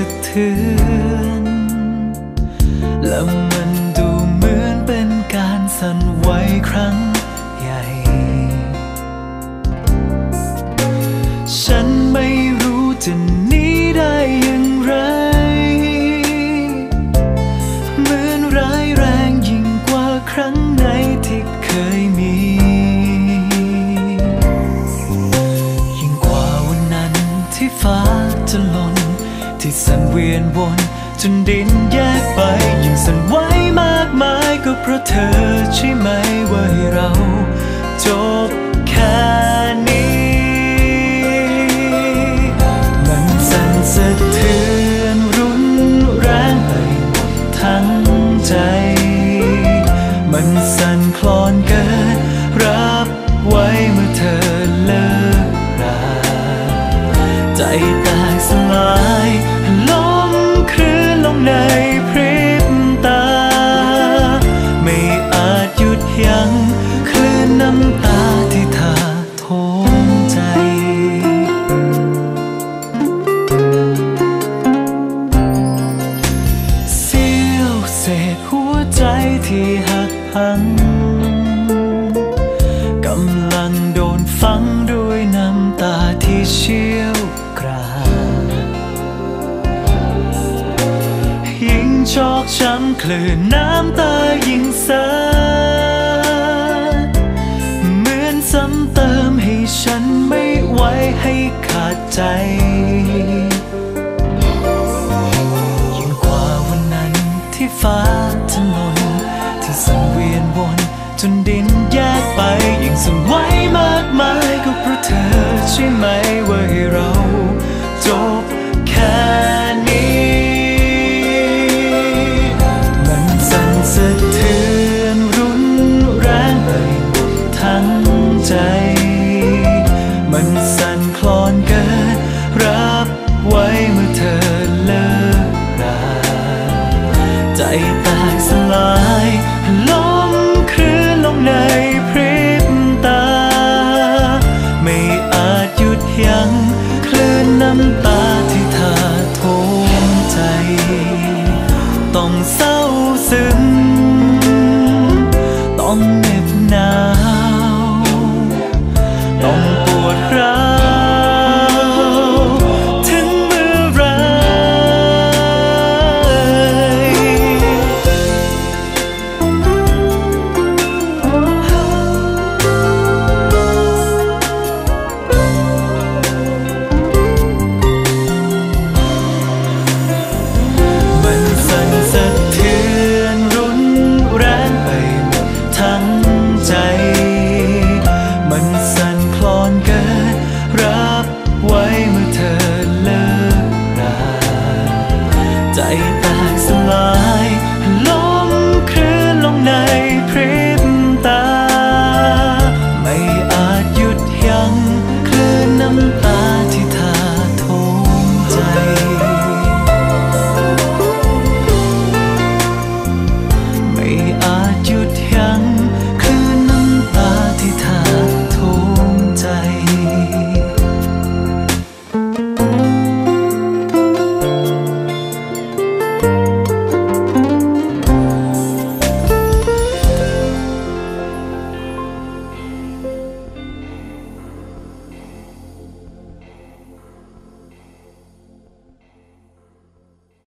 ะเทือนและมันดูเหมือนเป็นการสั่นไหวครั้งใหญ่ ฉันไม่รู้จะหนีได้อย่างไร เหมือนร้ายแรงยิ่งกว่าครั้งไหนที่เคยมียิ่งกว่าวันนั้นที่ฟ้าจะหล่น ที่สั่นเวียนวนจนดินแยกไปยิ่งสั่นไหวมากมายก็เพราะเธอใช่ไหมว่าให้เราจบแค่นี้ มันสั่นสะเทือนรุนแรงไปหมดทั้งใจ มันสั่นคลอนเกินรับไว้เมื่อเธอเลิกราใจ ที่หักพังกำลังโดนฝังด้วยน้ำตาที่เชี่ยวกรากยิ่งชอกช้ำคลื่นน้ำตายิ่งสาเหมือนซ้ำเติมให้ฉันไม่ไหวให้ขาดใจยิ่งกว่าวันนั้นที่ฟ้าถน จนดินแยกไปยิ่งสั่นไหวมากมายก็เพราะเธอใช่ไหมว่า